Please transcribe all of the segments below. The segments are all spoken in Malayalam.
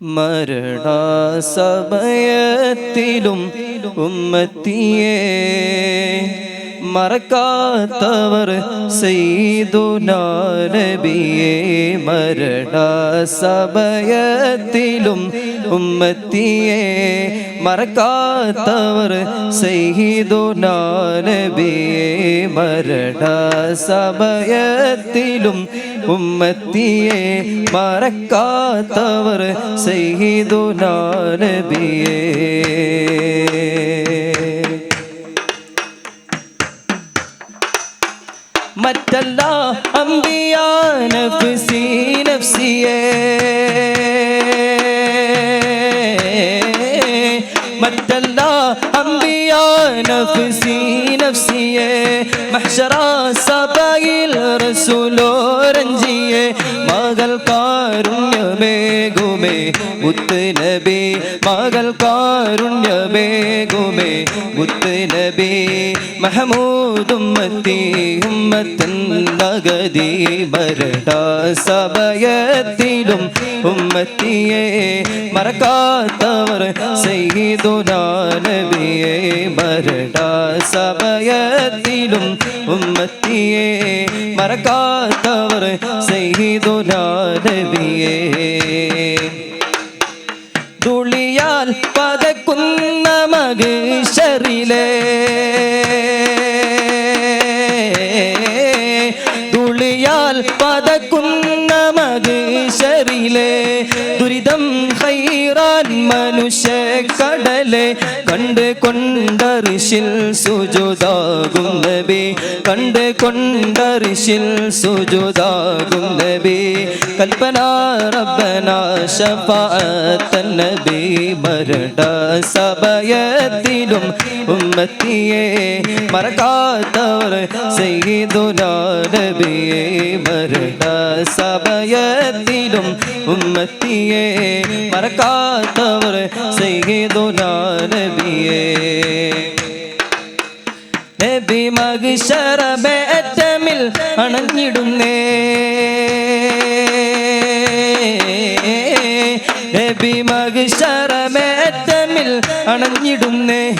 മരണസമയത്തിലും ഉമ്മത്തിയെ മറക്കാത്തവർ സെയ്തുനാനബിയെ മരണസമയത്തിലും ഉമ്മത്തിയെ മറക്കാത്തവർ സെയ്തുനാനബിയെ മരണസമയത്തിലും ഉമ്മത്തിയെ മറക്കാത്തവർ സെയ്തുനാനബിയെ മറ്റല്ല അമ്പിയ നഫ്സി നഫ്സിയേ മറ്റല്ല അമ്പിയ നഫ്സി നഫ്സിയേ മഹ്ശറ സഭയിൽ റസൂലോരഞ്ചിയെ മകൾ കാരുണ്യമേകുമേ മുത്ത് നബി മകൾ കാരുണ്യമേകുമേ മുത്ത് നബി മഹമൂദുമ്മത്തി ഉമ്മത്തൻ നഗതി മരട സഭയത്തിലും ഉമ്മത്തിയെ മറക്കാത്തവർ ചെയ്തുനാനബിയെ മരട സഭയത്തിലും ഉമ്മത്തിയെ മറക്കാത്തവർ ചെയ്തുനാനബിയെ തുളിയാൽ മകേശ്വരിലേ തുളിയാൽ പതക്കുന്ന മഹേശ്വരിലെ. ദുരിതം ഹൈറാൻ മനുഷ്യ കടലെ കണ്ട് കൊണ്ടറിശിൽ സുജുതാകും നബി കണ്ട് കൊണ്ടറിശിൽ സുജുതാകും നബി കൽപ്പന റബ്ബന ശഫാഅത്തൻ നബി മരട സഭയത്തിലും ഉമ്മത്തിയെ മറക്കാത്തവർ സയ്യിദുനാ നബിയെ മരട സഭയത്തിലും ഉമ്മത്തിയെ മറക്കാത്തവർ സയ്യിദുനാ നബിയെ. നബി മഗ്ശറബേറ്റമിൽ അണഞ്ഞിടുന്നേ. നബി മഗ്ശറബേറ്റമിൽ അണഞ്ഞിടുന്നേ.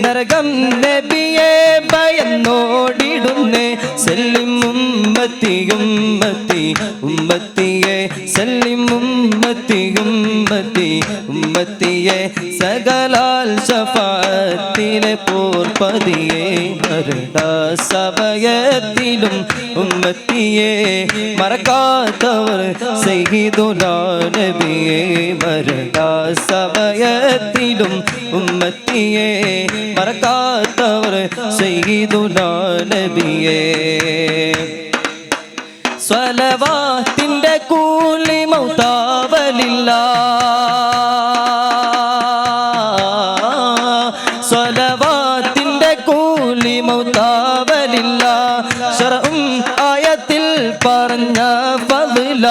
നരകം നബിയെ ഭയന്നോടിടുന്നേ. സെല്ലിം ഉമ്മത്തി ഉമ്മത്തി ഉമ്മത്തിയെ. സെല്ലിം ഉമ്മത്തി ഉമ്മത്തി ഉമ്മത്തിയെ. സകലാൽ ശഫാത്തിലെ പോർപ്പതിയെ മരട സഭയത്തിലും ഉമ്മത്തിയെ. മറക്കാത്തവർ സഹിതുലാനബിയെ മരട സമയത്തിലും ഉമ്മത്തിയെ മറക്കാത്തവർ നബിയെ. സ്വലവാത്തിന്റെ കൂലി മൗതാവലില്ല സ്വലവാത്തിന്റെ കൂലി മൗതാവലില്ല ആയത്തിൽ പറഞ്ഞ ഫضല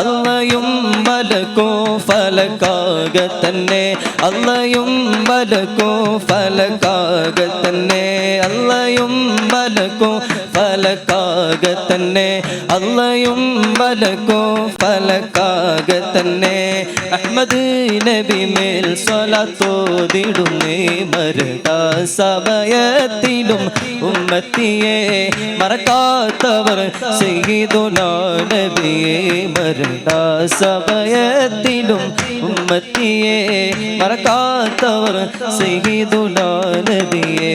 അള്ളയും മലക്കോ ഫലക്കാക തന്നെ. അള്ളയും മലക്കോ ഫലക്കാക തന്നെ. അള്ളയും മലക്കോ ഫലക്കാക തന്നെ അള്ളയും മലക്കോ ഫലക്കാക തന്നെ അഹമ്മദ് നബി മേൽ സ്വലത്തോതിടുന്നേ മരട സമയത്തിലും ഉമ്മത്തിയെ. മറക്കാത്തവർ ചെയ്തു നബിയെ മരട സമയത്തിലും ഉമ്മത്തിയെ. മറക്കാത്തവർ ചെയ്തു നബിയെ.